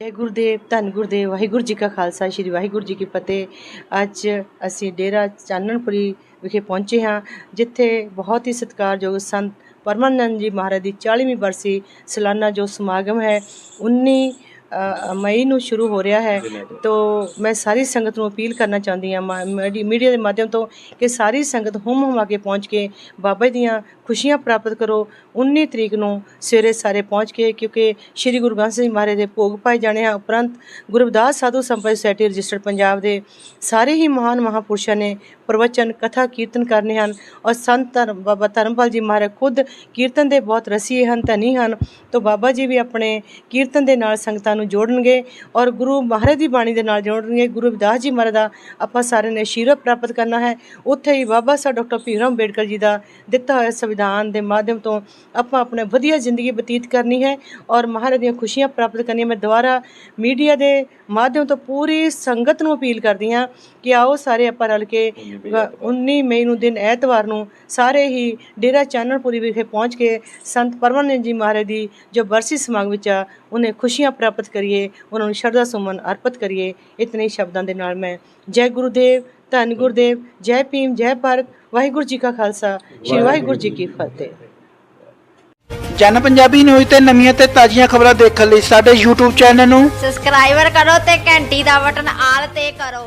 ਜੈ ਗੁਰਦੇਵ, ਧੰਨ ਗੁਰਦੇਵ, ਵਾਹਿਗੁਰੂ ਜੀ ਕਾ ਖਾਲਸਾ, ਸ੍ਰੀ ਵਾਹਿਗੁਰੂ ਜੀ ਕੀ ਫਤਿਹ। ਅੱਜ ਅਸੀਂ ਡੇਰਾ ਚਾਨਣਪੁਰੀ ਵਿਖੇ ਪਹੁੰਚੇ ਹਾਂ, ਜਿੱਥੇ ਬਹੁਤ ਹੀ ਸਤਿਕਾਰਯੋਗ ਸੰਤ ਪਰਮਾਨੰਦ ਜੀ ਮਹਾਰਾਜ ਦੀ 40ਵੀਂ ਬਰਸੀ ਸਾਲਾਨਾ ਜੋ ਸਮਾਗਮ ਹੈ 19 ਮਈ ਨੂੰ ਸ਼ੁਰੂ ਹੋ ਰਿਹਾ ਹੈ। ਤੋ ਮੈਂ ਸਾਰੀ ਸੰਗਤ ਨੂੰ ਅਪੀਲ ਕਰਨਾ ਚਾਹੁੰਦੀ ਹਾਂ ਮੀਡੀਆ ਦੇ ਮਾਧਿਅਮ ਤੋਂ ਕਿ ਸਾਰੀ ਸੰਗਤ ਹੁਮ ਹੁਮਾ ਕੇ ਪਹੁੰਚ ਕੇ ਬਾਬਾ ਦੀਆਂ ਖੁਸ਼ੀਆਂ ਪ੍ਰਾਪਤ ਕਰੋ। 19 ਤਰੀਕ ਨੂੰ ਸਵੇਰੇ ਸਾਰੇ ਪਹੁੰਚ ਕੇ ਕਿਉਂਕਿ ਸ੍ਰੀ ਗੁਰੂ ਗ੍ਰੰਥ ਸਾਹਿਬ ਮਹਾਰਾਜ ਦੇ ਭੋਗ ਪਾਏ ਜਾਣੇ ਆ ਉਪਰੰਤ ਗੁਰੂ ਰਵਿਦਾਸ ਸਾਧੂ ਸੰਪਰਕ ਸੁਸਾਇਟੀ ਰਜਿਸਟਰਡ ਪੰਜਾਬ ਦੇ ਸਾਰੇ ਹੀ ਮਹਾਨ ਮਹਾਪੁਰਸ਼ਾਂ ਨੇ ਪ੍ਰਵਚਨ ਕਥਾ ਕੀਰਤਨ ਕਰਨੇ ਹਨ ਔਰ ਸੰਤ ਧਰਮ ਬਾਬਾ ਧਰਮਪਾਲ ਜੀ ਮਹਾਰਾਜ ਖੁਦ ਕੀਰਤਨ ਦੇ ਬਹੁਤ ਰਸੀਏ ਹਨ ਧਨੀ ਹਨ। ਤੋਂ ਬਾਬਾ ਜੀ ਵੀ ਆਪਣੇ ਕੀਰਤਨ ਦੇ ਨਾਲ ਸੰਗਤਾਂ ਨੂੰ ਜੋੜਨਗੇ ਔਰ ਗੁਰੂ ਮਹਾਰਾਜ ਦੀ ਬਾਣੀ ਦੇ ਨਾਲ ਜੋੜਨਗੇ। ਗੁਰੂ ਰਵਿਦਾਸ ਜੀ ਮਹਾਰਾਜ ਦਾ ਆਪਾਂ ਸਾਰਿਆਂ ਨੇ ਆਸ਼ੀਰਵਾਦ ਪ੍ਰਾਪਤ ਕਰਨਾ ਹੈ। ਉੱਥੇ ਹੀ ਬਾਬਾ ਸਾਹਿਬ ਡਾਕਟਰ ਭੀਮ ਅੰਬੇਡਕਰ ਜੀ ਦਾ ਦਿੱਤਾ ਹੋਇਆ ਸੰਵਿਧਾਨ ਦੇ ਮਾਧਿਅਮ ਤੋਂ ਆਪਾਂ ਆਪਣਾ ਵਧੀਆ ਜ਼ਿੰਦਗੀ ਬਤੀਤ ਕਰਨੀ ਹੈ ਔਰ ਮਹਾਰਾਜ ਦੀਆਂ ਖੁਸ਼ੀਆਂ ਪ੍ਰਾਪਤ ਕਰਨੀਆਂ। ਮੈਂ ਦੁਬਾਰਾ ਮੀਡੀਆ ਦੇ ਮਾਧਿਅਮ ਤੋਂ ਪੂਰੀ ਸੰਗਤ ਨੂੰ ਅਪੀਲ ਕਰਦੀ ਹਾਂ ਕਿ ਆਓ ਸਾਰੇ ਆਪਾਂ ਰਲ ਕੇ ਗ- 19 ਮਈ ਨੂੰ ਦਿਨ ਐਤਵਾਰ ਨੂੰ ਸਾਰੇ ਹੀ ਡੇਰਾ ਚਾਨਣਪੁਰੀ ਵਿਖੇ ਪਹੁੰਚ ਕੇ ਸੰਤ ਪਰਮਾਨੰਦ ਜੀ ਮਹਾਰਾਜ ਦੀ ਜੋ ਬਰਸੀ ਸਮਾਗਮ ਵਿੱਚ ਆ ਉਹਨੇ ਖੁਸ਼ੀਆਂ ਪ੍ਰਾਪਤ ਕਰੀਏ ਉਹਨਾਂ ਨੂੰ ਸ਼ਰਧਾ ਸੁਮਨ ਅਰਪਿਤ ਕਰੀਏ ਇਤਨੇ ਸ਼ਬਦਾਂ ਦੇ ਨਾਲ ਮੈਂ ਜੈ ਗੁਰਦੇਵ ਧੰਨ ਗੁਰਦੇਵ ਜੈ ਭੀਮ ਜੈ ਭਾਰਤ ਵਾਹਿਗੁਰੂ ਜੀ ਕਾ ਖਾਲਸਾ ਸ੍ਰੀ ਵਾਹਿਗੁਰੂ ਜੀ ਕੀ ਫਤਿਹ। ਜਨ ਪੰਜਾਬੀ ਨਿਊਜ਼ ਤੇ ਨਵੀਆਂ ਤੇ ਤਾਜ਼ੀਆਂ ਖਬਰਾਂ ਦੇਖਣ ਲਈ ਸਾਡੇ YouTube ਚੈਨਲ ਨੂੰ ਸਬਸਕ੍ਰਾਈਬਰ ਕਰੋ ਤੇ ਘੰਟੀ ਦਾ ਬਟਨ ਆਲ ਤੇ ਕਰੋ।